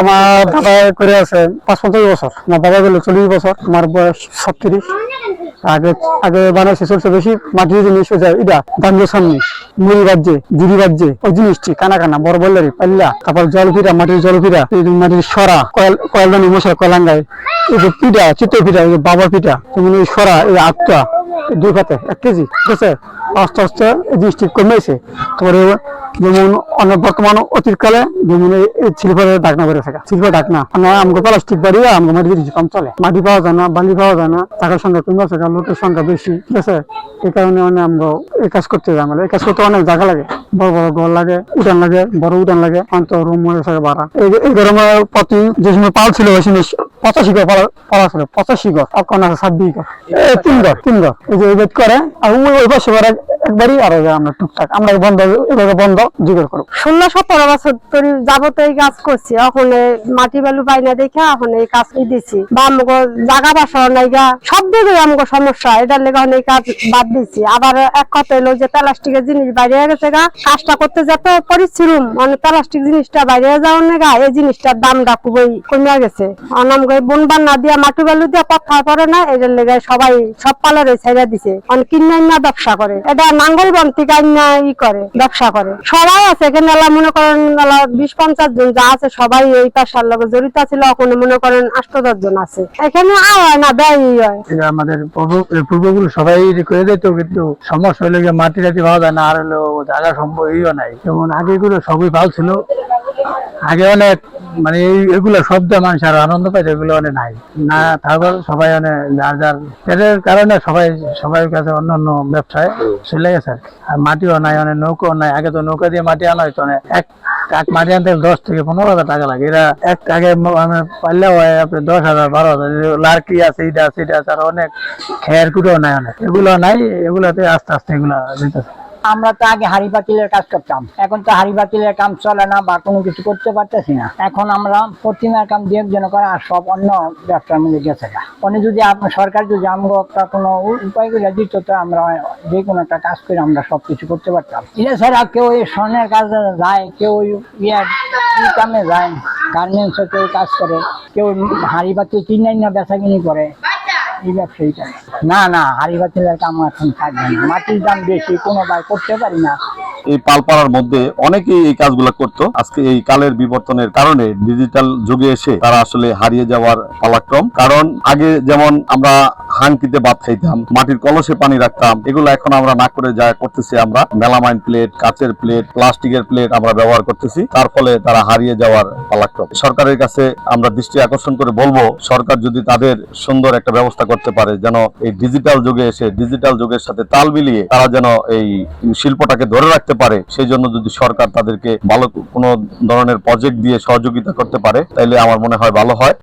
আমার দাদা করে আছে পাঁচ পঞ্চাশ বছর। আমার বাবা গেল চল্লিশ বছর, আমার বয়স ছত্রিশ। আগে আগে বানাইছে চলছে বেশি মাটির জিনিস ওই যে এটা দাঙ্গো সামনে। মুড়ি বাজছে জুড়ি বাজছে, ওই জিনিসটি, কানা কানা, বড় বললারি, পাল্লা, তারপর জল ফিরা, মাটির জল ফিরা মাটির সরা, কয়েল কয়েলদানি মশলা কলাঙ্গায়, এই যে পিঠা, চিতই পিঠা, এই যে বাবা পিঠা, যেমন এই সরা, এই এই দুই খাতে এক কেজি। ঠিক আছে? আস্তে আস্তে জিনিসটি কমেছে। তারপরে যেমন অনেক বর্তমান অতীতকালে যেমন শিল্পের ডাকনা বেড়ে থাকে। শিল্প ডাকনা মানে আমাকে প্লাস্টিক বাড়িয়ে আমাকে মাটি কম চলে। মাটি পাওয়া যায় না, বালি পাওয়া যায় না টাকার সংখ্যা কমে আছে লোকের সংখ্যা বেশি। ঠিক আছে? এই কারণে মানে আমরা এই কাজ করতে যাই আমরা এই কাজ করতে অনেক জায়গা লাগে। বড় বড় ঘর লাগে, উঠান লাগে, বড় উঠান লাগে অন্ত রুম হয়ে থাকে বাড়া এই এই গরমে প্রতি যে সময় পাল ছিল, ওই সময় পঁচাশি ঘর পালা ছিল পঁচাশি ঘর এখন আছে ছাব্বিশ ঘর। তিন ঘর তিন ঘর। এই যে করে, আর ওই পাশে করে একবারই আর ওই যে আমরা টুকটাক আমরা বন্ধ, এভাবে বন্ধ জিগর করব। ষোলো সতেরো বছর ধরে যাবত এই কাজ করছি। এখন মাটি বালু পাই না দেখে এখন এই কাজ দিছি। বা আমাকে জাগা বাসা নাইগা সব দিকে আমাকে সমস্যা, এটার লেগে এই কাজ বাদ দিছি। আবার এক কথা হলো যে প্লাস্টিকের জিনিস বাইরে গেছে গা, কাজটা করতে যত পরিশ্রম মানে প্লাস্টিক জিনিসটা বাইরে যাওয়ার নেগা এই জিনিসটার দামটা খুবই কমে গেছে। অনামকে বন বান্না দিয়া, মাটি বালু দিয়া কথা পড়ে না, এটার লেগে সবাই সব পালারে ছেড়ে দিছে। অনেক কিনা ব্যবসা করে। এটা নাঙ্গল বন্তি কান্না ই করে, ব্যবসা করে। সবাই আছে, এখানে মনে করেন বিশ পঞ্চাশ জন যা আছে সবাই এই পেশার জড়িত ছিল ওখানে মনে করেন আষ্ট দশ জন আছে। এখানে আয় না ব্যয় হয়। আমাদের পূর্ব- পূর্বপুরুষ সবাই করে দিত, কিন্তু সমস্যা হলে মাটি টাটি পাওয়া যায় না, আর হলো জায়গা সম্ভব ইও নাই। যেমন আগে এগুলো সবই ভালো ছিল। আগে অনেক মানে এগুলো শব্দ মানুষ আর আনন্দ পাইছে এগুলো অনেক নাই। না তারপর সবাই অনেক যার যার। পেটের কারণে সবাই সবার কাছে অন্য অন্য ব্যবসায় চলে গেছে। আর মাটিও নাই, অনেক নৌকো নাই। আগে তো নৌকা দিয়ে মাটি আনা হইতো না এক এক মাটি আনতে দশ থেকে পনেরো হাজার টাকা লাগে। এরা এক আগে মানে পারলে হয়, আপনি দশ হাজার, বারো হাজার। লার্কি আছে আছে এটা আছে, আর অনেক খেয়ার কুটো নাই অনেক। এগুলো নাই, এগুলাতে আস্তে আস্তে এগুলা দিতেছে আমরা তো আগে হাড়ি পাতিলের কাজ করতাম। এখন তো হাড়ি পাতিলের কাম চলে না বা কোনো কিছু করতে পারতেছি না। এখন আমরা প্রতিমার কাম দিয়ে একজন করে আর সব অন্য ব্যবসার মধ্যে গেছে মানে যদি আপনার সরকার যদি আমরা একটা কোনো উপায় করে দিত, তো আমরা যে কোনো একটা কাজ করে আমরা সব কিছু করতে পারতাম। এটা ছাড়া কেউ এই স্বর্ণের কাজে যায়, কেউ ইয়ার কামে যায় গার্মেন্টসে কেউ কাজ করে, কেউ হাড়ি পাতিল কিনে না বেচা কিনি করে। না না হাড়ি পাতিলের কাম এখন থাকবে না। মাটির দাম বেশি কোনো ভাই করতে পারি না। এই পালপাড়ার মধ্যে অনেকেই এই কাজগুলো করতো। আজকে এই কালের বিবর্তনের কারণে ডিজিটাল যুগে এসে তারা আসলে হারিয়ে যাওয়ার পালাক্রম। কারণ আগে যেমন আমরা হাঙ্কিতে ভাত খাইতাম, মাটির কলসে পানি রাখতাম, এগুলো এখন আমরা না করে যা করতেছি আমরা, মেলামাইন প্লেট, কাচের প্লেট, প্লাস্টিকের প্লেট আমরা ব্যবহার করতেছি, তার ফলে তারা হারিয়ে যাওয়ার পালাক্রম। সরকারের কাছে আমরা দৃষ্টি আকর্ষণ করে বলব, সরকার যদি তাদের সুন্দর একটা ব্যবস্থা করতে পারে, যেন এই ডিজিটাল যুগে এসে ডিজিটাল যুগের সাথে তাল মিলিয়ে তারা যেন এই শিল্পটাকে ধরে রাখতে পারে, সেই জন্য যদি সরকার তাদেরকে ভালো কোনো ধরনের প্রজেক্ট দিয়ে সহযোগিতা করতে পারে, তাইলে আমার মনে হয় ভালো হয়।